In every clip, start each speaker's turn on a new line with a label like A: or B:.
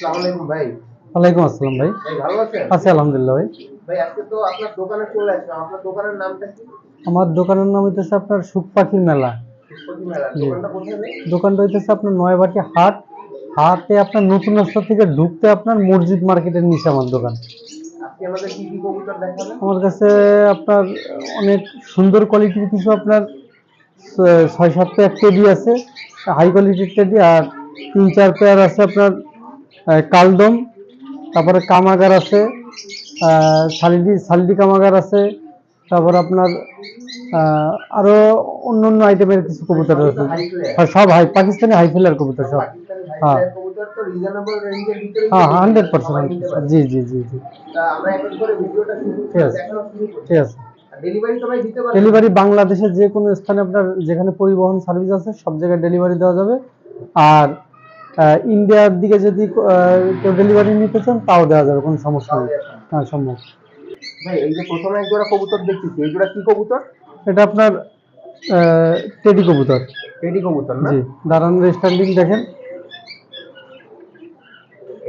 A: আসসালামু আলাইকুম ভাই।
B: ওয়ালাইকুম আসসালাম ভাই।
A: ভাই ভালো আছেন?
B: আছি আলহামদুলিল্লাহ ভাই।
A: ভাই আজকে তো আপনার দোকানে চলে আসলাম। আপনার দোকানের নামটা কি?
B: আমার দোকানের নাম হইতেছে আপনার সুখ পাখির মেলা।
A: দোকানটা
B: হইতেছে আপনার নয়বাটি হাট। হাটে আপনার নতুন রাস্তা থেকে ঢুকতে আপনার মসজিদ মার্কেটের নিচে আমার দোকান। আমার কাছে আপনার অনেক সুন্দর কোয়ালিটির কিছু আপনার ছয় সাতটা এক টেডি আছে। হাই কোয়ালিটির টেডি আর তিন চার পেয়ার আছে আপনার কালদম তারপরে কামাগার আছে সালিডি সালিডি কামাগার আছে তারপর আপনার আহ, আরও অন্য অন্য আইটেমের কিছু কবুতর আছে। আর সব হাই পাকিস্তানি হাই ফেলার কবুতর সব। হ্যাঁ। হ্যাঁ হান্ড্রেড পার্সেন্ট জি জি জি জি। ঠিক আছে। ঠিক আছে।
A: ডেলিভারি
B: বাংলাদেশের যে কোনো স্থানে আপনার যেখানে পরিবহন সার্ভিস আছে সব জায়গায় ডেলিভারি দেওয়া যাবে। আর ইন্ডিয়ার দিকে যদি কেউ ডেলিভারি নিতে চান তাও দেওয়া যাবে কোনো সমস্যা নেই। হ্যাঁ সম্ভব।
A: ভাই এই যে প্রথমে এক জোড়া কবুতর দেখতেছি এই জোড়া কি কবুতর?
B: এটা আপনার টেডি কবুতর।
A: রেডি কবুতর না?
B: জি দাঁড়ানোর স্ট্যান্ডিং দেখেন।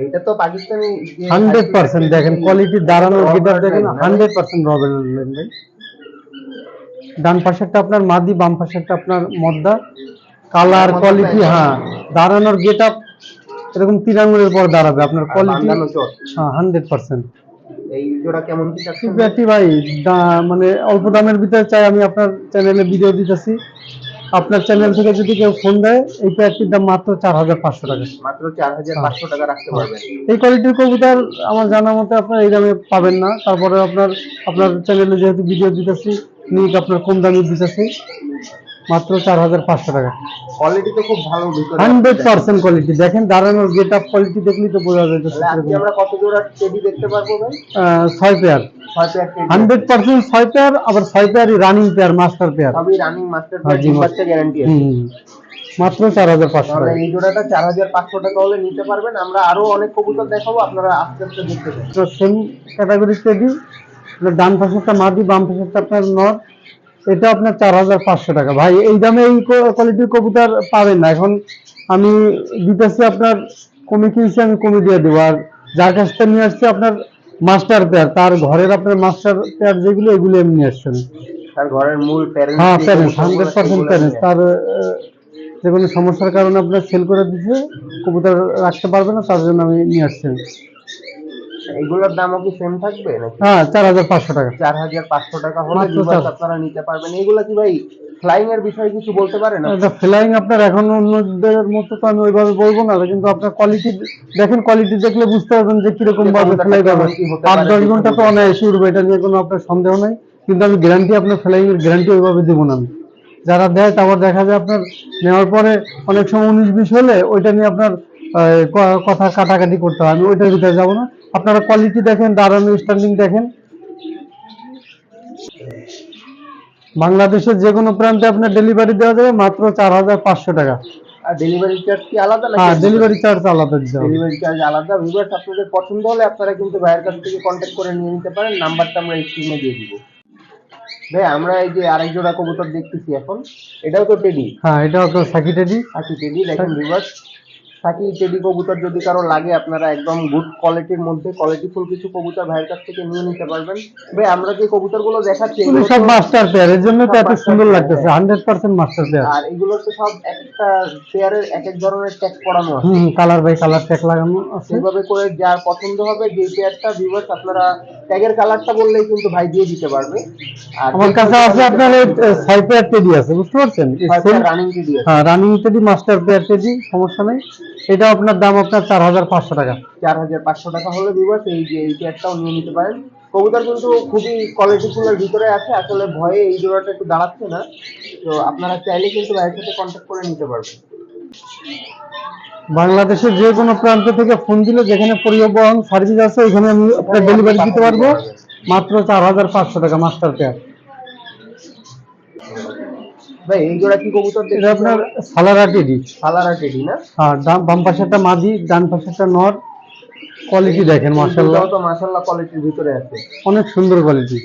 A: এইটা তো পাকিস্তানি যে
B: হান্ড্রেড
A: high
B: পার্সেন্ট
A: flair
B: দেখেন কোয়ালিটি দাঁড়ানোর গিটার দেখেন
A: line, না?
B: হান্ড্রেড পার্সেন্ট রবেল ভাই ডান পাশেরটা আপনার মাদি বাম পাশেরটা আপনার মদ্দা। কালার কোয়ালিটি হ্যাঁ। দাঁড়ানোর গেট আপ এরকম তিন আঙুলের পর দাঁড়াবে। আপনার কোয়ালিটি হ্যাঁ হান্ড্রেড পার্সেন্ট
A: এই জোড়া কেমন কি
B: ভাই মানে অল্প দামের ভিতরে চাই আমি আপনার চ্যানেলে ভিডিও দিতেছি। আপনার চ্যানেল থেকে যদি কেউ ফোন দেয় এই প্যাকটির দাম মাত্র চার হাজার পাঁচশো টাকা।
A: মাত্র চার হাজার পাঁচশো টাকা রাখতে পারবেন।
B: এই কোয়ালিটির কবুতর আমার জানা মতে আপনার এই দামে পাবেন না। তারপরে আপনার আপনার চ্যানেলে যেহেতু ভিডিও দিতেছি নিক আপনার কম দামে দিতেছি। মাত্র চার হাজার পাঁচশো টাকা।
A: কোয়ালিটি তো খুব ভালো
B: হান্ড্রেড পার্সেন্ট কোয়ালিটি দেখেন দাঁড়ানোর গেট আপ কোয়ালিটি দেখলেই তো বোঝা যায়
A: আমরা কত জোড়া টেডি দেখতে পারব ভাই?
B: ছয় পেয়ার হান্ড্রেড পার্সেন্ট ছয় পেয়ার আবার ছয় পেয়ারই রানিং পেয়ার মাস্টার পেয়ার
A: সবই রানিং মাস্টার পেয়ার
B: মাস্টার।
A: বাচ্চা গ্যারান্টি
B: মাত্র চার হাজার পাঁচশো টাকা।
A: এই জোড়াটা চার হাজার পাঁচশো টাকা হলে নিতে পারবেন। আমরা আরও অনেক কবুতর দেখাবো আপনারা আস্তে আস্তে দেখতে পাবেন
B: সেম ক্যাটাগরি টেডি ডান পাশেরটা মাদি বাম পাশেরটা আপনার নর। এটা আপনার চার হাজার পাঁচশো টাকা। ভাই এই দামে এই কোয়ালিটির কবুতর পাবেন না। এখন আমি দিতেছি আপনার কমে কিনছি আমি কমে দিয়ে দেবো। আর যার কাছ থেকে নিয়ে আসছে আপনার মাস্টার পেয়ার তার ঘরের আপনার মাস্টার পেয়ার যেগুলো এগুলো এমনি নিয়ে আসছেন
A: তার ঘরের মূল প্যারেন্টস
B: হ্যাঁ প্যারেন্টস হান্ড্রেড পার্সেন্ট প্যারেন্টস তার যে কোনো সমস্যার কারণে আপনার সেল করে দিচ্ছে কবুতর রাখতে পারবে না তার জন্য আমি নিয়ে আসছি।
A: এগুলোর দামও কি সেম থাকবে নাকি?
B: হ্যাঁ চার হাজার পাঁচশো টাকা।
A: চার হাজার পাঁচশো টাকা হলে device আপনারা নিতে পারবেন। এইগুলা কি ভাই ফ্লাইং এর বিষয়ে কিছু বলতে পারেন?
B: ফ্লাইং আপনার এখন অন্যদের মতো তো আমি ওইভাবে বলব না কিন্তু আপনার কোয়ালিটি দেখেন কোয়ালিটি দেখলে বুঝতে পারবেন যে কীরকম ভাবে ফ্লাই পাবে আট দশ ঘণ্টা তো অনায়াসে উঠবে এটা নিয়ে কোনো আপনার সন্দেহ নাই। কিন্তু আমি গ্যারান্টি আপনার ফ্লাইং এর গ্যারান্টি ওইভাবে দেবো না আমি। যারা দেয় তারপর দেখা যায় আপনার নেওয়ার পরে অনেক সময় উনিশ বিশ হলে ওইটা নিয়ে আপনার আহ, কথা কাটাকাটি করতে হয়। আমি ওইটার ভিতরে যাব না। আপনারা কোয়ালিটি দেখেন দাঁড়ানো স্ট্যান্ডিং দেখেন। বাংলাদেশের যে কোনো প্রান্তে আপনার ডেলিভারি দেওয়া যাবে মাত্র চার হাজার পাঁচশো টাকা।
A: আর ডেলিভারি চার্জ কি আলাদা
B: হ্যাঁ ডেলিভারি চার্জ আলাদা দিতে হবে।
A: ডেলিভারি চার্জ আলাদা। ভিউয়ার্স আপনাদের পছন্দ হলে আপনারা কিন্তু ভাইয়ের কাছ থেকে কন্ট্যাক্ট করে নিয়ে নিতে পারেন। নাম্বারটা আমরা স্ক্রিনে দিয়ে দিব। ভাই আমরা এই যে আরেক জোড়া কবুতর দেখতেছি এখন। এটাও তো টেডি
B: হ্যাঁ এটাও তো সাকি টেডি
A: সাকি টেডি দেখেন ভিউয়ার্স সাকি টেডি কবুতর যদি কারও লাগে আপনারা একদম গুড কোয়ালিটির মধ্যে কোয়ালিটিফুল কিছু কবুতর ভাইয়ের কাছ থেকে নিয়ে নিতে পারবেন। ভাই আমরা যে কবুতরগুলো দেখাচ্ছি
B: সব মাস্টার পেয়ার এর জন্য তো এত সুন্দর লাগতেছে
A: হ্যাঁ।
B: হান্ড্রেড পার্সেন্ট মাস্টার পেয়ার
A: আর এগুলো তো সব একটা পেয়ারের এক এক ধরনের ট্যাগ পড়ানো আছে।
B: হুম কালার বাই কালার ট্যাগ লাগানো আছে।
A: সেইভাবে করে যার পছন্দ হবে যে পেয়ারটা ভিউয়ার্স আপনারা ট্যাগের কালারটা বললেই কিন্তু ভাই দিয়ে দিতে পারবে। আর
B: আমার কাছে আছে আপনার এই ছয় পেয়ার টেডি আছে বুঝতে পারছেন?
A: রানিং টেডি আছে।
B: হ্যাঁ running teddy master pair teddy সমস্যা নেই। এটা আপনার দাম আপনার চার হাজার পাঁচশো টাকা।
A: চার হাজার পাঁচশো টাকা হলে ভিউয়ার্স এই যে এই পেয়ারটাও নিয়ে নিতে পারেন। কবুতর কিন্তু খুবই কোয়ালিটিফুলের ভিতরে আছে আসলে ভয়ে এই জোড়াটা একটু দাঁড়াচ্ছে না। তো আপনারা চাইলে কিন্তু ভাইয়ের সাথে কন্ট্যাক্ট করে নিতে পারবেন।
B: বাংলাদেশের যে কোনো প্রান্ত থেকে ফোন দিলে যেখানে পরিবহন সার্ভিস আছে ওইখানে আমি আপনার ডেলিভারি দিতে পারব। মাত্র চার হাজার পাঁচশো টাকা মাস্টার পেয়ার
A: ভাই এই জোড়া কি কবুতর
B: আপনার সালারা টেডি
A: সালারা টেডি না?
B: আর ডান- বাম পাশেরটা মাদি ডান পাশেরটা নর। কোয়ালিটি দেখেন
A: তো মাশাআল্লাহ কোয়ালিটির ভিতরে আছে।
B: অনেক সুন্দর কোয়ালিটি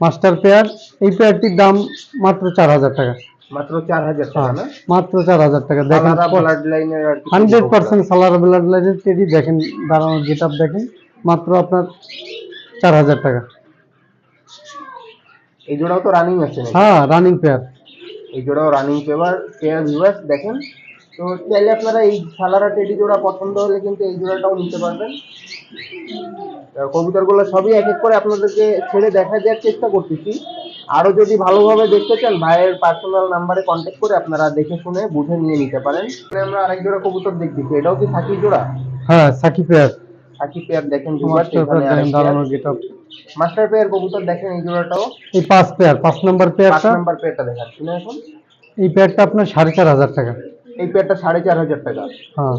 B: মাস্টার পেয়ার এই পেয়ারটির দাম মাত্র চার হাজার টাকা।
A: মাত্র চার হাজার টাকা না?
B: মাত্র চার হাজার টাকা। দেখেন
A: ব্লাড লাইনের আর কি
B: হান্ড্রেড পার্সেন্ট সালার ব্লাড লাইনের টেডি দেখেন দাঁড়ানোর গেট দেখেন। মাত্র আপনার চার হাজার টাকা।
A: এই জোড়াও তো রানিং আছে
B: হ্যাঁ রানিং পেয়ার
A: এই জোড়াও রানিং পেয়ার পেয়ার ভিউয়ার্স দেখেন। তো চাইলে আপনারা এই সালারা টেডি জোড়া পছন্দ হলে কিন্তু এই জোড়াটাও নিতে পারবেন। কবুতরগুলো সবই এক এক করে আপনাদেরকে ছেড়ে দেখা দেওয়ার চেষ্টা করতেছি। আরও যদি ভালোভাবে দেখতে চান ভাইয়ের পার্সোনাল নাম্বারে কন্ট্যাক্ট করে আপনারা দেখে শুনে বুঝে নিয়ে নিতে পারেন। আমরা আরেক জোড়া কবুতর দেখতেছি। এটাও কি থাকি জোড়া?
B: হ্যাঁ সাকি পেয়ার
A: থাকি পেয়ার দেখেন
B: দাঁড়ানোর গেট আপ
A: মাস্টার পেয়ার কবুতর দেখেন এই জোড়াটাও।
B: এই পাঁচ পেয়ার পাঁচ নাম্বার
A: পাঁচ
B: নম্বর
A: নাম্বার পেয়ারটা দেখেন শুনে এখন
B: এই পেয়ারটা আপনার সাড়ে চার হাজার টাকা।
A: এই পেয়ারটা সাড়ে চার হাজার টাকা।
B: হ্যাঁ।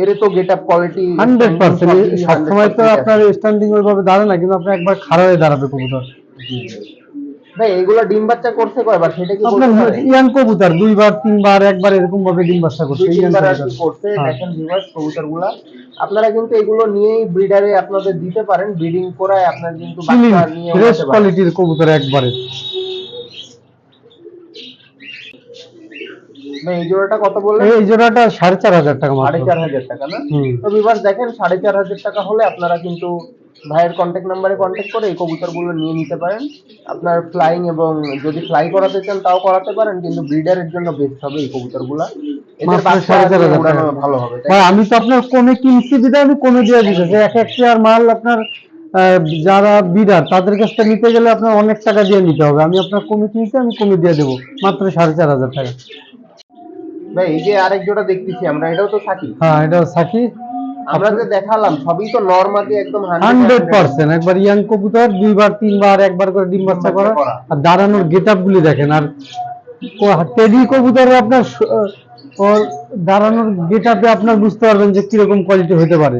A: এর তো get up quality
B: hundred percent সবসময় তো আপনার স্ট্যান্ডিং ওইভাবে দাঁড়ায় না কিন্তু আপনার একবার খাড়া হয়ে দাঁড়াবে কবুতর।
A: ভাই এগুলো ডিম বাচ্চা করছে কয়বার? সেটা কি
B: আপনার ইয়াং কবুতর দুইবার তিনবার একবার এরকম ভাবে ডিম বাচ্চা করছে
A: করছে
B: হ্যাঁ।
A: দেখেন ভিউয়ার্স কবুতরগুলা। আপনারা কিন্তু এগুলো নিয়েই ব্রিডারে আপনাদের দিতে পারেন ব্রিডিং করায় আপনার কিন্তু বাচ্চা নিয়ে
B: ফ্রেশ কোয়ালিটির কবুতর একবারে।
A: এই জোড়াটা কত বললেন?
B: এই জোড়াটা সাড়ে চার হাজার টাকা
A: সাড়ে
B: মাত্র
A: চার হাজার টাকা না? তো ভিউয়ার্স দেখেন সাড়ে চার হাজার টাকা হলে আপনারা কিন্তু ভাইয়ের কন্ট্যাক্ট নাম্বারে কন্ট্যাক্ট করে এই কবুতরগুলো নিয়ে নিতে পারেন। আপনার ফ্লাইং এবং যদি ফ্লাই করাতে চান তাও করাতে পারেন কিন্তু ব্রিডারের জন্য বেস্ট হবে এই কবুতরগুলা। ভালো হবে
B: আমি তো আপনার কমে কিনছি দিতে আমি কমে দিয়ে দিতেছি এক এক চেয়ার মাল আপনার যারা বিডার তাদের কাছ থেকে নিতে গেলে আপনার অনেক টাকা দিয়ে নিতে হবে। আমি আপনার কমে কিনছি আমি কমে দিয়ে দেবো। মাত্র সাড়ে চার হাজার টাকা।
A: ভাই এই যে আরেক জোড়া দেখতেছি আমরা এটাও তো থাকি
B: হ্যাঁ এটাও সাকি।
A: আমরা যে দেখালাম সবই তো একদম
B: হান্ড্রেড পার্সেন্ট একবার ইয়াং কবুতর দুইবার তিনবার একবার করে ডিম বাচ্চা করা। আর দাঁড়ানোর গেট আপ গুলি দেখেন আর টেডি কবুতর আপনার ওর দাঁড়ানোর গেট আপে আপনার বুঝতে পারবেন যে কীরকম কোয়ালিটি হতে পারে।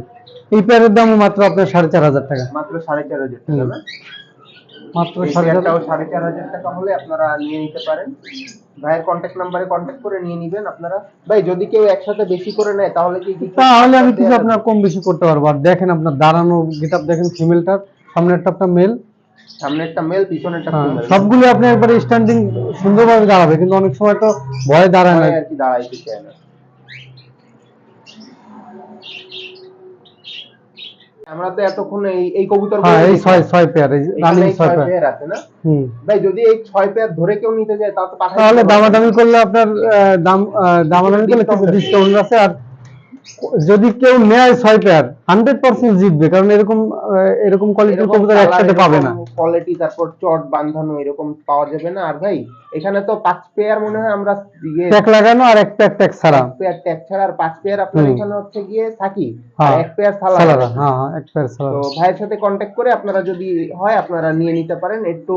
B: এই প্যারের দামও মাত্র আপনার সাড়ে চার হাজার টাকা।
A: মাত্র সাড়ে চার হাজার টাকা
B: মাত্র সাড়ে চার
A: হাজার। টাকা হলে আপনারা নিয়ে নিতে পারেন। ভাইয়ের কন্ট্যাক্ট নাম্বারে কন্ট্যাক্ট করে নিয়ে নিবেন আপনারা। ভাই যদি কেউ একসাথে বেশি করে নেয় তাহলে কি
B: তাহলে আমি কিছু আপনার কম বেশি করতে পারব। আর দেখেন আপনার দাঁড়ানো দেখেন ফিমেলটার সামনেরটা আপনার মেল
A: সামনেরটা মেল পিছনেরটা ফিমেল
B: সবগুলো আপনি একবার স্ট্যান্ডিং সুন্দরভাবে দাঁড়াবে কিন্তু অনেক সময় তো ভয়ে দাঁড়ায় না।
A: আর কি দাঁড়াইতে চায় না। আমরা তো এতক্ষণ এই এই কবুতর
B: হ্যাঁ এই ছয় ছয় পেয়ার এই রানিং ছয় পেয়ার
A: আছে না?
B: হুম।
A: ভাই যদি এই ছয় পেয়ার ধরে কেউ নিতে যায়
B: তাহলে। দামাদামি করলে আপনার দাম দামাদামি করলে কিছু ডিসকাউন্ট আছে। আর যদি কেউ নেয় ছয় পেয়ার হান্ড্রেড পার্সেন্ট জিতবে কারণ এরকম এরকম কোয়ালিটির কবুতর একসাথে পাবে না।
A: কোয়ালিটি তারপর চট বাঁধানো এরকম পাওয়া যাবে না। আর ভাই এখানে তো পাঁচ পেয়ার মনে হয় আমরা ইয়ে
B: ট্যাগ লাগানো আর এক প্যাক ট্যাগ ছাড়া।
A: পেয়ার ট্যাগ ছাড়া আর পাঁচ পেয়ার আপনার এখানে হচ্ছে গিয়ে থাকি।
B: হ্যাঁ।
A: আর এক পেয়ার সালাদা
B: হ্যাঁ হ্যাঁ এক পেয়ার
A: তো ভাইয়ের সাথে কন্ট্যাক্ট করে আপনারা যদি হয় আপনারা নিয়ে নিতে পারেন। একটু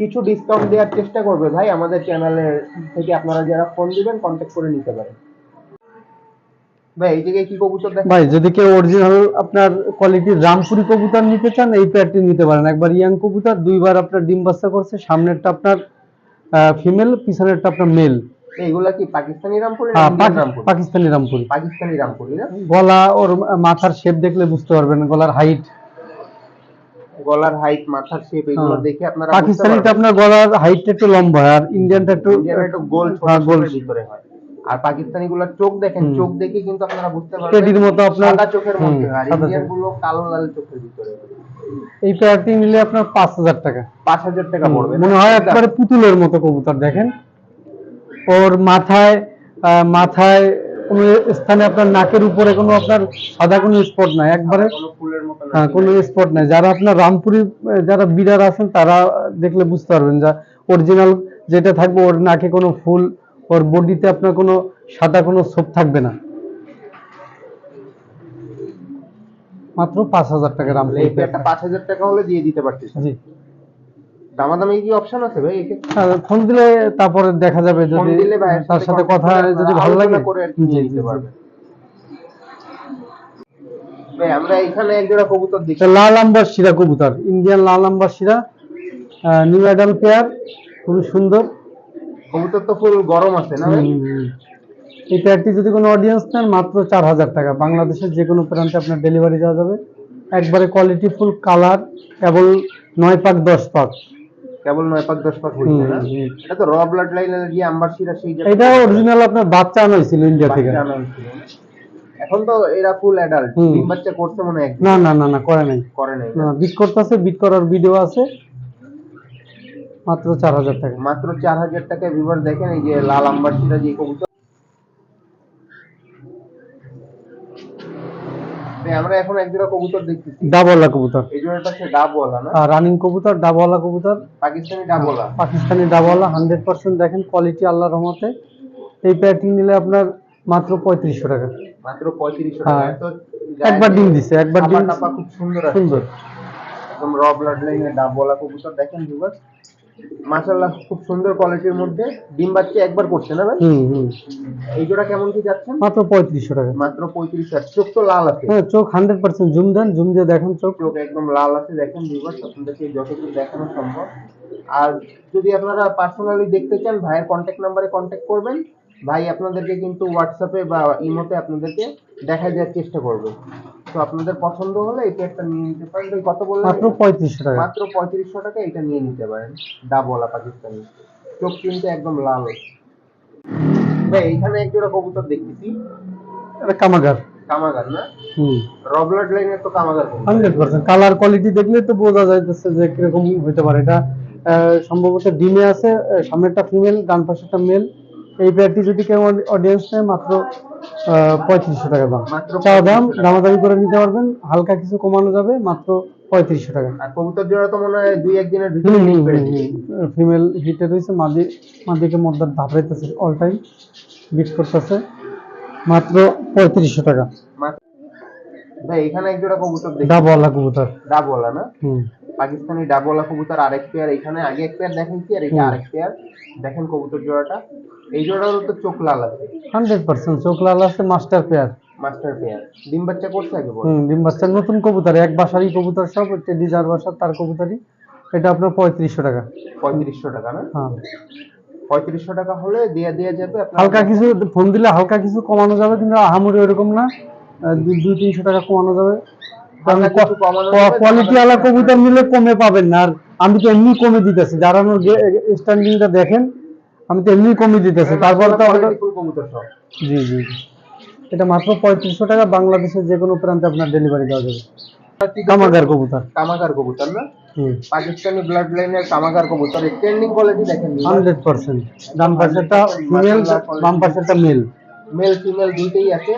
A: কিছু ডিসকাউন্ট দেওয়ার চেষ্টা করবে ভাই আমাদের চ্যানেলের থেকে আপনারা যারা ফোন দিবেন কন্ট্যাক্ট করে নিতে পারেন। ভাই এই জায়গায় কি কবুতর দেখেন?
B: ভাই যদি কেউ অরিজিনাল আপনার কোয়ালিটির রামপুরি কবুতর নিতে চান এই পেয়ারটি নিতে পারেন। একবার ইয়াং কবুতর দুইবার আপনার ডিম বাচ্চা করছে সামনেরটা আপনার ফিমেল পিছনেরটা আপনার মেল
A: এইগুলা কি পাকিস্তানি রামপুরি
B: হ্যাঁ
A: রামপুরি?
B: পাকিস্তানি রামপুরি।
A: পাকিস্তানি রামপুরি না?
B: গলা ওর মাথার শেপ দেখলে বুঝতে পারবেন গলার হাইট
A: গলার হাইট মাথার শেপ এগুলো
B: হ্যাঁ।
A: দেখে আপনারা
B: পাকিস্তানিটা আপনার গলার হাইটটা একটু লম্বা আর ইন্ডিয়ানটা একটু
A: গোল
B: গোল
A: ভিতরে হয়। আর পাকিস্তানি গুলোর চোখ দেখেন চোখ দেখে কিন্তু আপনারা বুঝতে পারবেন
B: টেডির মতো আপনার
A: সাদা চোখের মধ্যে। আর ইন্ডিয়ানগুলো কালো লাল চোখের ভিতরে।
B: এই পেয়ারটি নিলে আপনার পাঁচ হাজার টাকা।
A: পাঁচ হাজার টাকা পড়বে।
B: মনে হয় একবারে পুতুলের মতো কবুতর দেখেন। ওর মাথায় মাথায় কোনো স্থানে আপনার নাকের উপরে কোনো আপনার সাদা কোনো স্পট নাই একবারে হ্যাঁ, কোনো স্পট নাই। যারা আপনার রামপুরি যারা বিড়ার আছেন তারা দেখলে বুঝতে পারবেন যা অরিজিনাল যেটা থাকবে ওর নাকে কোনো ফুল ওর বডিতে আপনার কোনো সাদা কোনো ছোপ থাকবে না। মাত্র পাঁচ হাজার টাকা
A: একটা পাঁচ হাজার টাকা হলে দিয়ে দিতে পারছিস
B: জি।
A: দামাদামি কি অপশন আছে ভাই
B: ফোন দিলে তারপরে দেখা যাবে যদি তার সাথে কথা যদি ভালো লাগে।
A: করে নিয়ে নিতে
B: জি।
A: আমরা এখানে এক জোড়া কবুতর দেখি।
B: লাল আম্বার শিরা কবুতর ইন্ডিয়ান লাল আম্বার শিরা নিউ অ্যাডাল পেয়ার খুবই সুন্দর।
A: কবুতর তো ফুল গরম আছে না ভাই।
B: এই পেয়ারটি যদি কোনো অডিয়েন্স নেন মাত্র চার হাজার টাকা। বাংলাদেশের যে কোনো প্রান্তে আপনার ডেলিভারি দেওয়া যাবে। একবারে কোয়ালিটি ফুল কালার কেবল নয় পাক দশ পাক।
A: কেবল নয় পাক দশ পাক হয়েছে না। এটা তো র ব্লাড লাইনের যে আম্বাসিরা সেই
B: এটা অরিজিনাল আপনার বাচ্চা আনা হয়েছিল ইন্ডিয়া থেকে।
A: এখন তো এরা ফুল অ্যাডাল্ট ডিম বাচ্চা করছে মনে হয়
B: না না না না করে নাই।
A: করে নাই।
B: না বিট করতেছে বিট করার ভিডিও আছে। মাত্র চার হাজার টাকা।
A: মাত্র চার হাজার টাকায় ভিভার দেখেন এই যে লাল আম্বাসিরা যে কবুতর। আমরা এখন এক জোড়া কবুতর দেখতেছি।
B: ডাবলা কবুতর।
A: এই জোড়াটা হচ্ছে ডাবওয়ালা না?
B: রানিং কবুতর ডাবওয়ালা কবুতর।
A: পাকিস্তানি ডাবওয়ালা।
B: পাকিস্তানি ডাবওয়ালা হান্ড্রেড পার্সেন্ট দেখেন কোয়ালিটি আল্লাহর রহমতে। এই প্যাটিং নিলে আপনার মাত্র পঁয়ত্রিশশো টাকা।
A: মাত্র
B: হ্যাঁ।
A: টাকা তো
B: একবার ডিম দিছে, একবার ডিম
A: খুব সুন্দর আছে।
B: সুন্দর
A: একদম র ব্লাড লাইনের ডাবওয়ালা কবুতর দেখেন মাশাআল্লাহ খুব সুন্দর কোয়ালিটির মধ্যে। ডিম বাচ্চা একবার করছে না ভাই?
B: হুম হুম।
A: এই জোড়া কেমন কি যাচ্ছেন?
B: মাত্র পঁয়ত্রিশশো টাকা।
A: মাত্র পঁয়ত্রিশ হাজার চোখ তো লাল আছে।
B: হ্যাঁ চোখ হান্ড্রেড পার্সেন্ট জুম দেন জুম দিয়ে দেখেন চোখ।
A: চোখ একদম লাল আছে দেখেন ভিউয়ার্স আপনাদেরকে যতটুকু দেখানো সম্ভব। আর যদি আপনারা পার্সোনালি দেখতে চান ভাইয়ের কন্ট্যাক্ট নাম্বারে কন্ট্যাক্ট করবেন। ভাই আপনাদেরকে কিন্তু হোয়াটসঅ্যাপে বা ইমোতে আপনাদেরকে দেখা দেওয়ার চেষ্টা করবে। তো আপনাদের পছন্দ হলে এই প্যাকটা নিয়ে নিতে পারেন। ভাই কত বললেন
B: মাত্র
A: এটা?
B: পঁয়ত্রিশশো টাকা।
A: মাত্র পঁয়ত্রিশশো টাকা এটা নিয়ে নিতে পারেন। ডাবওয়ালা পাকিস্তানি। চোখ কিন্তু একদম লাল। ভাই এইখানে এক জোড়া কবুতর দেখতেছি।
B: এটা কামাগার।
A: কামাগার না?
B: হুম।
A: রবলার লাইনের তো কামাগার কবুতর।
B: Hundred percent. কালার কোয়ালিটি দেখলে তো বোঝা যাইতেছে যে কীরকম হতে পারে। এটা সম্ভবত ডিমে আছে সামনেরটা ফিমেল ডান পাশেরটা মেল। এই পেয়ারটি যদি কেউ অডিয়েন্স নেয় মাত্র পঁয়ত্রিশশো টাকা দাম। চা দাম দামাদামি করে নিতে পারবেন হালকা কিছু কমানো যাবে মাত্র পঁয়ত্রিশশো টাকা।
A: আর কবুতর জোড়া তো মনে হয় দুই একদিনের ভিতরে।
B: ফিমেল হিটে রয়েছে মাদি মাদিকে মদ্দার ধাপড়াইতেছে অল টাইম বিট করতেছে মাত্র পঁয়ত্রিশশো টাকা।
A: ভাই এখানে এক জোড়া কবুতর দেখি।
B: ডাবওয়ালা কবুতর।
A: ডাবওয়ালা না?
B: হুম।
A: পাকিস্তানি ডাবওয়ালা কবুতর আরেক পেয়ার এখানে আগে এক পেয়ার দেখেন কি আর এটা
B: হুম।
A: আরেক পেয়ার দেখেন কবুতর জোড়াটা। এই জোড়ারও তো চোখ লাল আছে।
B: হান্ড্রেড পার্সেন্ট চোখ লাল আছে মাস্টার পেয়ার।
A: Master pair. ডিম বাচ্চা করছে আগে
B: হুম ডিম বাচ্চার নতুন কবুতর এক বাসারই কবুতর সব টেডি যার বাসার তার কবুতরই। এটা আপনার পঁয়ত্রিশশো টাকা।
A: পঁয়ত্রিশশো টাকা না?
B: হ্যাঁ।
A: পঁয়ত্রিশশো টাকা হলে দিয়ে দেওয়া যাবে
B: হালকা কিছু ফোন দিলে হালকা কিছু কমানো যাবে কিন্তু আহামরি ওরকম না। দুই তিনশো টাকা কমানো যাবে। কোয়ালিটি আলা কবুতর নিলে কমে পাবেন না। আর আমি তো এমনি কমে দিতেছি। যারা আমার স্ট্যান্ডিংটা দেখেন আমি তো এমনি কমে দিতেছি। তারপর তো জি জি। এটা মাত্র পঁয়ত্রিশশো টাকা বাংলাদেশের যে কোনো প্রান্তে আপনার ডেলিভারি দেওয়া যাবে। কামাগার কবুতর।
A: কামাগার কবুতর না? পাকিস্তানি ব্লাড লাইনের কামাগার কবুতর। স্ট্যান্ডিং কোয়ালিটি দেখেন
B: হান্ড্রেড পার্সেন্ট। ডান পাশেরটা ফিমেল বাম পাশেরটা মেল
A: মেল ফিমেল দুইটাই আছে।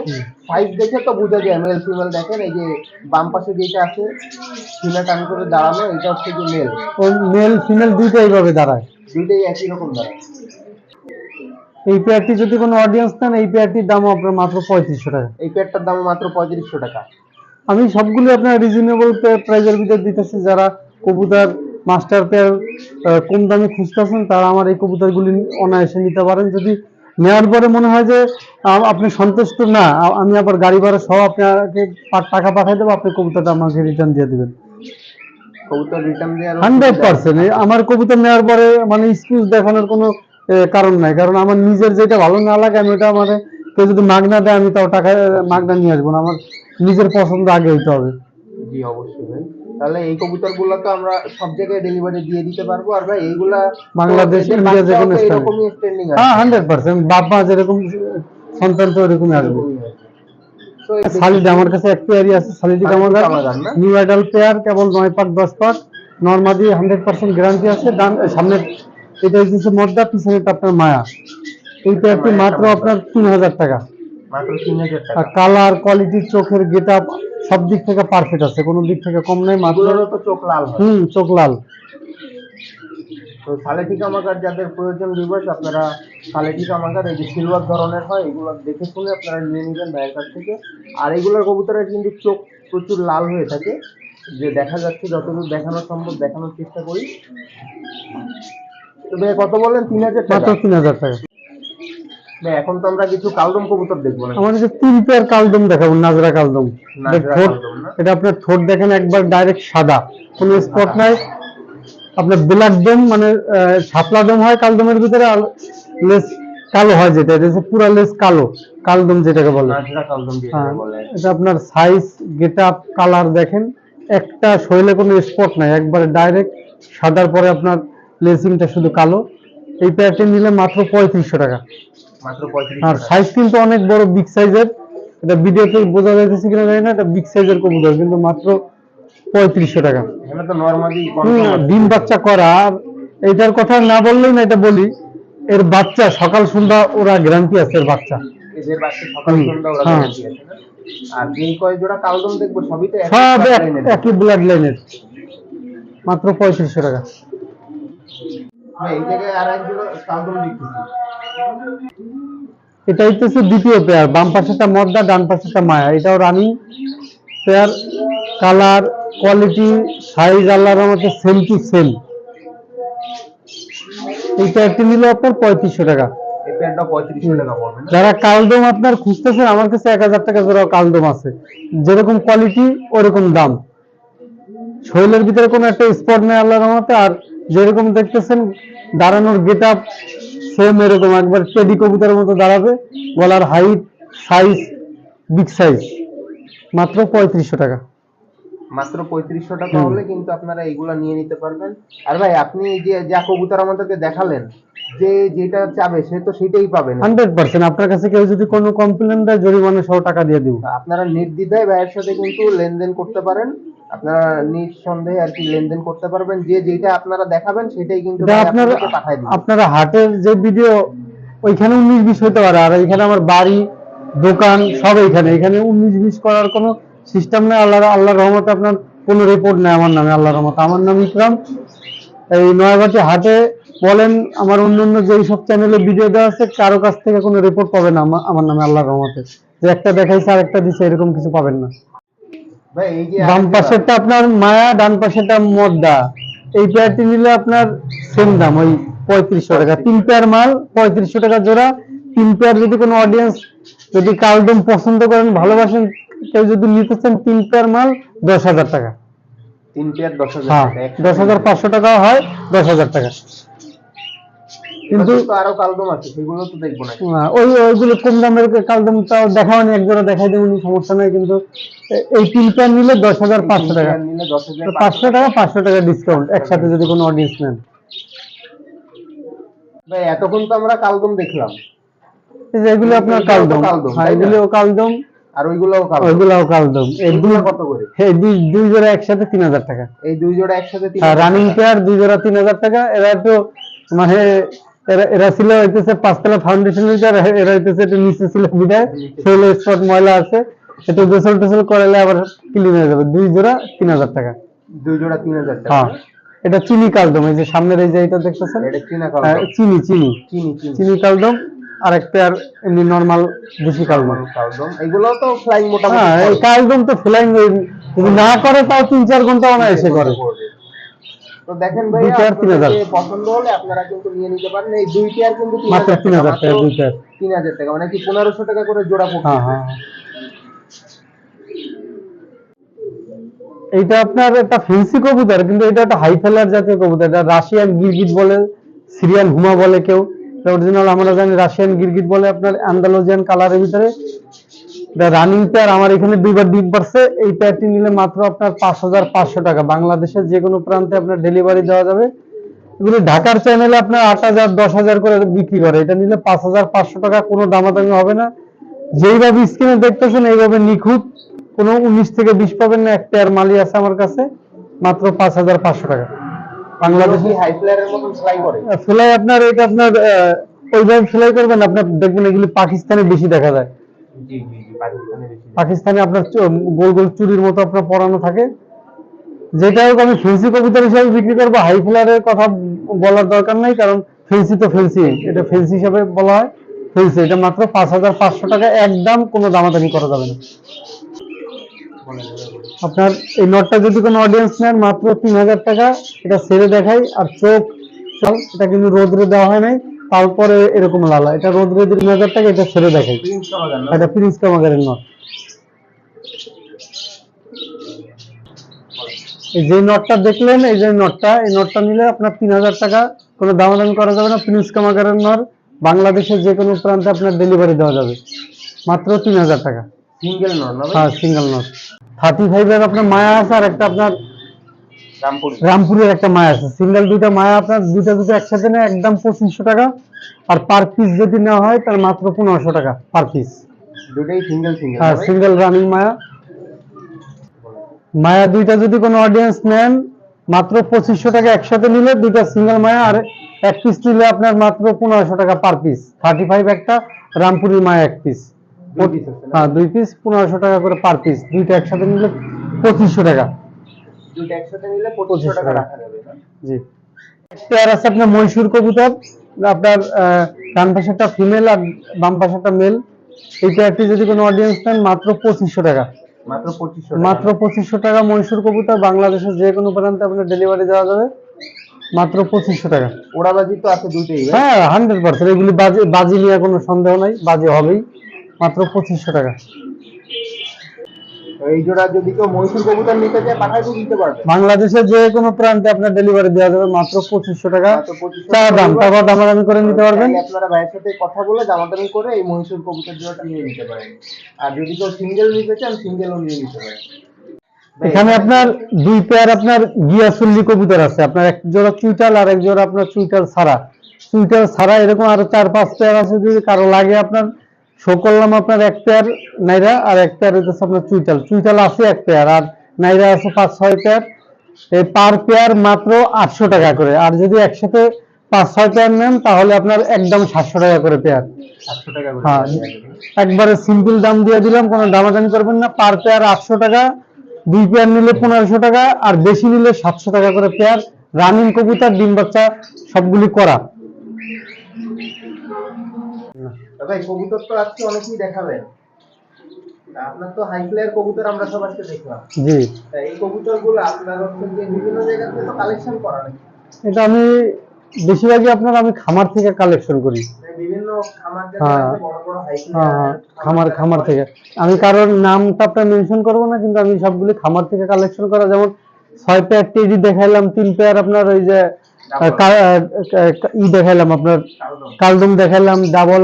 A: সাইজ দেখে তো বোঝা যায় মেল ফিমেল দেখেন। এই যে বাম পাশে যেটা আছে টান করে দাঁড়ানো এটা হচ্ছে যে মেল
B: মেল ফিমেল দুইটাই এইভাবে দাঁড়ায়।
A: দুইটাই একই রকম দাঁড়ায়।
B: এই পেয়ারটি যদি কোনো অডিয়েন্স নেন এই পেয়ারটির দাম আপনার মাত্র পঁয়ত্রিশশো টাকা।
A: এই পেয়ারটার দাম মাত্র পঁয়ত্রিশশো টাকা।
B: আমি সবগুলো আপনার রিজনেবল প্রাইজের ভিতরে দিতেছি। যারা কবুতর মাস্টার পেয়ার কম দামে খুঁজতেছেন তারা আমার এই কবুতরগুলি অনায়াসে নিতে পারেন। যদি নেওয়ার পরে মনে হয় যে আপনি সন্তুষ্ট না আমি আবার গাড়ি ভাড়া সহ আপনাকে টাকা পাঠিয়ে দেবো আপনি কবুতরটা আমাকে রিটার্ন দিয়ে দেবেন।
A: কবুতর রিটার্ন দেওয়ার
B: হান্ড্রেড পার্সেন্ট আমার কবুতর নেওয়ার পরে মানে এক্সকিউজ দেখানোর কোনো কারণ নাই। কারণ আমার নিজের যেটা ভালো না লাগে আমি ওটা মানে কেউ যদি মাগনা দেয় আমি তাও টাকা মাগনা নিয়ে আসব না। আমার নিজের পছন্দ আগে হইতে হবে।
A: জি অবশ্যই ভাই। তাহলে এই তো আমরা সব জায়গায় ডেলিভারি দিয়ে দিতে পারব। আর ভাই এইগুলা
B: বাংলাদেশ,
A: তো এদের
B: ইন্ডিয়া যে কোনো
A: এরকমই স্ট্যান্ডিং আছে।
B: হ্যাঁ বাপ মা যেরকম সন্তান তো আসবে।
A: এরকমই
B: শালিড আমার কাছে এক পেয়ারই আছে কামাগার। নিউ আইডাল পেয়ার কেবল নয় পাক দশ পাক নর্মাদি হান্ড্রেড পার্সেন্ট গ্যারান্টি আছে। সামনে এটা হচ্ছে মদ্দা পিছনেটা আপনার মায়া। এই পেয়ারটি মাত্র আপনার তিন হাজার টাকা। আর কালার কোয়ালিটি চোখের গেট আপ সব দিক থেকে পারফেক্ট আছে। কোনো দিক থেকে কম নাই মাত্র
A: তো চোখ লাল
B: হুম চোখ লাল।
A: তো সালেটি কামাকার যাদের প্রয়োজন আপনারা সালেটি কামাকার এই যে সিলভার ধরনের হয় এগুলো দেখে শুনে আপনারা নিয়ে নেবেন ভাইয়ের কাছ থেকে। আর এগুলোর কবুতরের কিন্তু চোখ প্রচুর লাল হয়ে থাকে। যে দেখা যাচ্ছে যতদূর দেখানো সম্ভব দেখানোর চেষ্টা করি। ভাই কত বললেন? তিন হাজার
B: মাত্র তিন হাজার টাকা।
A: ভাই এখন তো আমরা কিছু কালদম কবুতর দেখব না।
B: যে তিন পেয়ার কালদম দেখাবো নাজরা কালদম। এটা আপনার ঠোঁট দেখেন একবার ডাইরেক্ট সাদা। কোনো স্পট নাই। আপনার ব্ল্যাক দম মানে শাপলা দম হয় কালদমের ভিতরে আর লেস কালো হয় যেটা। এটা পুরা লেস কালো। কালদম যেটাকে বলে। হ্যাঁ,
A: বলে।
B: এটা আপনার সাইজ গেট আপ কালার দেখেন। একটা শরীরে কোনো স্পট নাই। একবারে ডাইরেক্ট সাদার পরে আপনার লেসিংটা শুধু কালো। এই পেয়ারটি নিলে মাত্র পঁয়ত্রিশশো টাকা। আর সাইজ কিন্তু অনেক বড় বিগ সাইজের এটা ভিডিওতে বোঝা যাইতেছে কিনা জানি না এটা বিগ সাইজের কবুতর কিন্তু মাত্র পঁয়ত্রিশশো টাকা। ডিম বাচ্চা করা আর এইটার কথা না বললেই না এটা বলি এর বাচ্চা সকাল সন্ধ্যা ওরা গ্যারান্টি আছে এর বাচ্চা। হ্যাঁ। সব। একই ব্লাড লাইনের মাত্র পঁয়ত্রিশশো টাকা
A: ভাই, এই জায়গায় আর এক জোড়া কালদম দেখতেছি
B: এটা হচ্ছে দ্বিতীয় পেয়ার বাম পাশেটা মদ্দা ডান পাশেটা মায়া। এটাও running pair colour quality size আল্লাহর মতো সেম টু সেম এই পেয়ারটি নিল আপনার পঁয়ত্রিশশো টাকা। যারা কালদম আপনার খুঁজতেছেন আমার কাছে এক হাজার টাকা জোড়া কালদম আছে। যেরকম কোয়ালিটি ওরকম দাম। শরীরের ভিতরে কোনো একটা স্পট নেই আল্লাহর রহমতে আর যেরকম দেখতেছেন দাঁড়ানোর গেট আপ সেম এরকম একবার টেডি কবুতরের মতো দাঁড়াবে গলার হাইট সাইজ বিগ সাইজ মাত্র পঁয়ত্রিশশো টাকা।
A: মাত্র পঁয়ত্রিশশো টাকা হলে কিন্তু আপনারা এগুলা নিয়ে নিতে পারবেন। আর ভাই আপনি যে যা কবুতর আমাদেরকে দেখালেন যে যেটা চাবে সে তো সেটাই পাবেন।
B: Hundred percent. আপনার কাছে কেউ যদি কোনো কমপ্লেন দেয় জরিমানা সহ টাকা দিয়ে দিব।
A: আপনারা নির্দ্বিধায় ভাইয়ের সাথে কিন্তু লেনদেন করতে পারেন। আপনারা নিঃসন্দেহে আর কি লেনদেন করতে পারবেন। যে যেটা আপনারা দেখাবেন সেটাই কিন্তু
B: আপনার
A: আপনাদেরকে পাঠায় দিবে।
B: আপনারা হাটের যে ভিডিও ওইখানে উনিশ বিশ হতে পারে। আর এখানে আমার বাড়ি দোকান সব এখানে এখানে উনিশ বিশ করার কোনো সিস্টেম নেই। আল্লাহ আল্লাহর রহমতে আপনার কোনো রিপোর্ট নেই আমার নামে আল্লাহর রহমতে। আমার নাম ইকরাম। এই নয়াবাটি হাটে বলেন আমার অন্য অন্য যেই সব চ্যানেলে ভিডিও দেওয়া আছে কারও কাছ থেকে কোনো রিপোর্ট পাবেন না আমার নামে আল্লাহর রহমতে। যে একটা দেখাইছে আর একটা দিছে এরকম কিছু পাবেন না। বাম পাশেরটা আপনার মায়া ডান পাশেরটা মদ্দা। এই পেয়ারটি নিলে আপনার সেম দাম ওই পঁয়ত্রিশশো টাকা। তিন পেয়ার মাল পঁয়ত্রিশশো টাকা জোড়া। তিন পেয়ার যদি কোনো অডিয়েন্স যদি কালদম পছন্দ করেন ভালোবাসেন কেউ যদি নিতে চান তিন পেয়ার মাল দশ হাজার টাকা।
A: তিন পেয়ার দশ হাজার
B: হ্যাঁ দশ হাজার পাঁচশো টাকা হয় দশ হাজার টাকা। কিন্তু
A: কিন্তু আরও কালদম আছে সেগুলো তো দেখব না।
B: ওই ওইগুলো কম দামের কালদম তাও দেখা এক জোড়া দেখাই দেবেন সমস্যা নেই কিন্তু এই তিন পেয়ার নিলে দশ হাজার পাঁচশো টাকা।
A: নিলে দশ হাজার
B: পাঁচশো টাকা পাঁচশো টাকা ডিসকাউন্ট একসাথে যদি কোনো অডিয়েন্স নেন।
A: ভাই এতক্ষণ তো আমরা কালদম দেখলাম।
B: এগুলো আপনার কালদম।
A: কালদম,
B: হ্যাঁ এগুলোও কালদম।
A: আর ওইগুলোও কালদম।
B: ওইগুলোও কালদম। এই দুই
A: কত করে?
B: এই দুই দুই জোড়া একসাথে তিন হাজার টাকা।
A: এই দুই জোড়া একসাথে
B: রানিং পেয়ার দুই জোড়া তিন হাজার টাকা। এরা একটু মানে এরা এরা ছিল হইতেছে পাঁচতলা ফাউন্ডেশন এরা এরা হইতেছে একটু নিচে ছিল বিদায়। শরীরে স্পট ময়লা আছে একটু গোসল টোসল করালে আবার ক্লিন হয়ে যাবে। দুই জোড়া তিন হাজার টাকা।
A: দুই জোড়া তিন হাজার টাকা।
B: হ্যাঁ। এটা চিনি কালদম এই যে সামনের এই যে এটা দেখতেছেন?
A: এটা চীনা
B: হ্যাঁ, চিনি চিনি।
A: চিনি
B: কালদম আর এক পেয়ার এমনি নর্মাল দেশি কালদম।
A: কালদম। এগুলো তো ফ্লাইং মোটামুটি
B: হ্যাঁ এই কালদম তো ফ্লাইং যদি না করে তাও তিন চার ঘণ্টা অনায়াসে করে।
A: তো দেখেন ভাই। পছন্দ হলে আপনারা কিন্তু নিয়ে নিতে পারেন। এই দুই পেয়ার কিন্তু তিন হাজার
B: টাকা
A: তিন হাজার টাকা মানে কি পনেরোশো টাকা করে জোড়া পড়ছে।
B: হ্যাঁ হ্যাঁ। এইটা আপনার একটা ফেন্সি কবুতর কিন্তু এটা একটা হাই ফেলার জাতীয় কবুতর। এটা রাশিয়ান গিরগিট বলে সিরিয়ান হুমা বলে কেউ। অরিজিনাল আমরা জানি রাশিয়ান গিরগিট বলে আপনার আন্দালোজিয়ান কালারের ভিতরে। রানিং পেয়ার আমার এখানে দুইবার ডিম পারছে। এই পেয়ারটি নিলে মাত্র আপনার পাঁচ হাজার পাঁচশো টাকা। বাংলাদেশের যে কোনো প্রান্তে আপনার ডেলিভারি দেওয়া যাবে। এগুলো ঢাকার চ্যানেলে আপনার আট হাজার দশ হাজার করে বিক্রি করে। এটা নিলে পাঁচ হাজার পাঁচশো টাকা কোনো দামাদামি হবে না। যেইভাবে স্ক্রিনে দেখতেছেন এইভাবে নিখুঁত। কোনো উনিশ থেকে বিশ পাবেন না এক পেয়ার মালি আছে আমার কাছে। মাত্র পাঁচ হাজার পাঁচশো টাকা। বাংলাদেশে
A: হাই ফ্লায়ারের মতন ফ্লাই করে?
B: সেলাই আপনার এটা আপনার ওইভাবে সেলাই করবেন আপনার দেখবেন এগুলি পাকিস্তানে বেশি দেখা যায়।
A: জি জি। পাকিস্তানে
B: আপনার গোল গোল চুরির মতো আপনার পরানো থাকে। যেটা হোক আমি ফেন্সি কবুতর হিসাবে বিক্রি করব, হাই ফ্লারের কথা বলার দরকার নাই, কারণ ফেন্সি তো ফেন্সি এটা ফেন্সি হিসাবে বলা হয়। ফেন্সি এটা মাত্র পাঁচ হাজার পাঁচশো টাকা, একদম কোনো দামাদামি করা যাবে না। আপনার এই নটটা যদি কোনো অডিয়েন্স নেন, মাত্র তিন হাজার টাকা, এটা সেরে দেখাই, আর চোখ, এটা কিন্তু রোদ্রে দেওয়া হয় নাই। তারপরে এরকম লালা। এটা রোদ্রে তিন হাজার টাকা এটা ছেড়ে দেখাই। এটা প্রিন্স কামাগারের নট এই যে নটটা দেখলেন এই যে নটটা এই নটটা নিলে আপনার তিন হাজার টাকা কোনো দামাদামি করা যাবে না প্রিন্স কামাগারের নট বাংলাদেশের যে কোনো প্রান্তে আপনার ডেলিভারি দেওয়া যাবে। মাত্র তিন হাজার টাকা।
A: সিঙ্গেল নন না
B: হ্যাঁ সিঙ্গেল নট থার্টি ফাইভের আপনার মায়া আছে আর একটা আপনার রামপুরের একটা মায়া আছে। সিঙ্গেল দুইটা মায়া আপনার দুইটা দুটো একসাথে নেয় একদম পঁচিশশো টাকা। আর পার পিস যদি নেওয়া হয় তার মাত্র পনেরোশো টাকা পার পিস
A: দুটোই সিঙ্গেল সিঙ্গেল
B: হ্যাঁ সিঙ্গেল রানিং মায়া। মায়া দুইটা যদি কোনো অডিয়েন্স নেন মাত্র পঁচিশশো টাকা একসাথে নিলে দুইটা সিঙ্গেল মায়া আর এক পিস নিলে আপনার মাত্র পনেরোশো টাকা পার পিস থার্টি ফাইভ একটা রামপুরি মায়া এক পিস
A: না?
B: হ্যাঁ দুই পিস পনেরোশো টাকা করে পার পিস দুইটা একসাথে নিলে পঁচিশশো টাকা।
A: দুটো একসাথে নিলে পঁচিশশো টাকা রাখা যাবে
B: জি। পেয়ার আছে আপনার মহীশূর কবুতর। আপনার ডান পাশেরটা ফিমেল আর বাম পাশেরটা মেল এই পেয়ারটি যদি কোনো অডিয়েন্স নেন মাত্র পঁচিশশো টাকা।
A: মাত্র পঁচিশশো
B: মাত্র পঁচিশশো টাকা মহীশূর কবুতর। বাংলাদেশের যে কোনো প্রান্তে আপনার ডেলিভারি দেওয়া যাবে। মাত্র পঁচিশশো টাকা।
A: ওড়াবাজি তো আছে দুটোই?
B: হ্যাঁ হান্ড্রেড পার্সেন্ট এগুলি বাজি বাজি নিয়ে কোনো সন্দেহ নাই। বাজি হবেই। মাত্র পঁচিশশো টাকা।
A: এই জোড়া যদি কেউ মহীশূর কবুতর নিতে চায় পাঠাই তো দিতে পারবে।
B: বাংলাদেশের যে কোনো প্রান্তে আপনার ডেলিভারি দেওয়া যাবে মাত্র পঁচিশশো টাকা।
A: মাত্র 2500
B: চা দাম
A: টাকা।
B: তারপর দামাদামি করে নিতে পারবেন।
A: আপনারা ভাইয়ের সাথে কথা বলে দামাদামি করে এই মহীশূর কবুতর জোড়াটা নিয়ে নিতে পারেন। আর যদি কেউ সিঙ্গেল নিতে চান সিঙ্গেলও নিয়ে নিতে পারেন।
B: এখানে আপনার দুই পেয়ার আপনার গিয়াসুল্লি কবুতর আছে। আপনার এক জোড়া চুইটাল আর এক জোড়া আপনার চুইটাল ছাড়া। চুইটাল ছাড়া এরকম আরও চার পাঁচ পেয়ার আছে যদি কারও লাগে আপনার। শো করলাম আপনার এক পেয়ার নাইরা আর এক পেয়ার হইতেছে আপনার চুইটাল চুইটাল আছে এক পেয়ার আর নাইরা আছে পাঁচ ছয় পেয়ার এই পার পেয়ার মাত্র আটশো টাকা করে। আর যদি একসাথে পাঁচ ছয় পেয়ার নেন তাহলে আপনার একদম সাতশো টাকা করে পেয়ার হ্যাঁ একবারে সিম্পল দাম দিয়ে দিলাম কোনো দামাদামি করবেন না। পার পেয়ার আটশো টাকা দুই পেয়ার নিলে পনেরোশো টাকা আর বেশি নিলে সাতশো টাকা করে পেয়ার রানিং কবুতর ডিম বাচ্চা সবগুলি করা।
A: ভাই কবুতর তো আজকে অনেকেই দেখাবেন। আপনার তো হাই ফ্লায়ার কবুতর আমরা সব আজকে দেখলাম।
B: জি।
A: এই কবুতরগুলো আপনার হচ্ছে যে বিভিন্ন জায়গা থেকে কালেকশন করা নাকি?
B: এটা আমি বেশিরভাগই আপনার আমি খামার থেকে কালেকশন করি।
A: মানে বিভিন্ন খামার জায়গা
B: হ্যাঁ।
A: বড় বড়
B: হ্যাঁ হ্যাঁ, খামার খামার থেকে। আমি কারোর নামটা আপনার মেনশন করব না কিন্তু আমি সবগুলি খামার থেকে কালেকশন করা। যেমন ছয় পেয়ার টেডি দেখাইলাম তিন পেয়ার আপনার ওই যে ই দেখাইলাম আপনার কালদম। দেখাইলাম ডাবল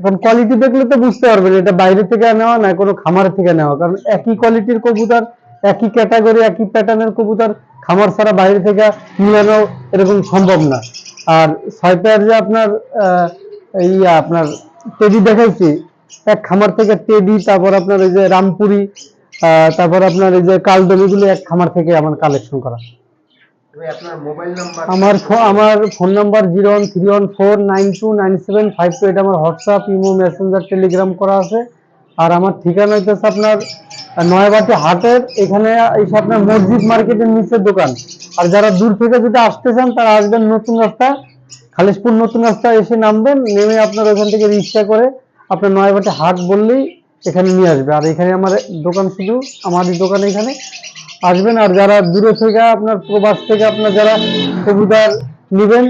B: এখন কোয়ালিটি দেখলে তো বুঝতে পারবেন এটা বাইরে থেকে নেওয়া না কোনো খামার থেকে নেওয়া। কারণ একই কোয়ালিটির কবুতর, একই ক্যাটাগরি একই প্যাটার্নের কবুতর খামার ছাড়া বাইরে থেকে মিলানো এরকম সম্ভব না। আর ছয় যে আপনার এই আপনার টেডি দেখাইছি, এক খামার থেকে টেডি তারপর আপনার এই যে রামপুরি তারপর আপনার এই যে কালদম এগুলো এক খামার থেকে আমার কালেকশন করা
A: ভাই আপনার মোবাইল নাম্বার
B: আমার আমার phone number zero one three one four nine two nine seven five two এটা আমার হোয়াটসঅ্যাপ ইমো মেসেঞ্জার টেলিগ্রাম করা আছে। আর আমার ঠিকানা হইতেছে আপনার নয়াবাটি হাটের, এখানে এসে আপনার মসজিদ মার্কেটের নিচের দোকান। আর যারা দূর থেকে যদি আসতে চান, তারা আসবেন নতুন রাস্তা খালিশপুর নতুন রাস্তা এসে নামবেন, নেমে আপনার ওখান থেকে রিক্সা করে আপনার নয়াবাটি হাট বললেই এখানে নিয়ে আসবে। আর এখানে আমার দোকান শুধু আমারই দোকান এখানে। আসবেন আর যারা দূরে থেকে আপনার প্রবাস থেকে আপনার যারা কবুতর নেবেন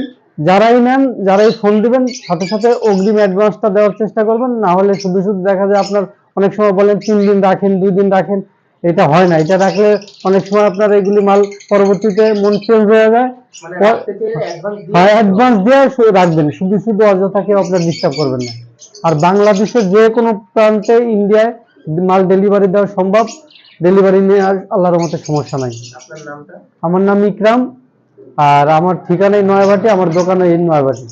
B: যারাই নেন যারাই ফোন দিবেন সাথে সাথে অগ্রিম অ্যাডভান্সটা দেওয়ার চেষ্টা করবেন। না হলে শুধু শুধু দেখা যায় আপনার অনেক সময় বলেন তিন দিন রাখেন দুই দিন রাখেন এটা হয় না। এটা রাখলে অনেক সময় আপনার এগুলি মাল পরবর্তীতে মন চেঞ্জ হয়ে যায়।
A: মানে
B: হ্যাঁ অ্যাডভান্স দিয়ে রাখবেন। শুধু শুধু অযথাকে আপনার ডিস্টার্ব করবেন না। আর বাংলাদেশের যে কোনো প্রান্তে ইন্ডিয়ায় মাল ডেলিভারি দেওয়া সম্ভব। ডেলিভারি নিয়ে আর আল্লাহর মতে সমস্যা নাই। আমার নাম ইকরাম আর আমার ঠিকানাই নয়াবাটি আমার দোকানে এই নয়াবাটি।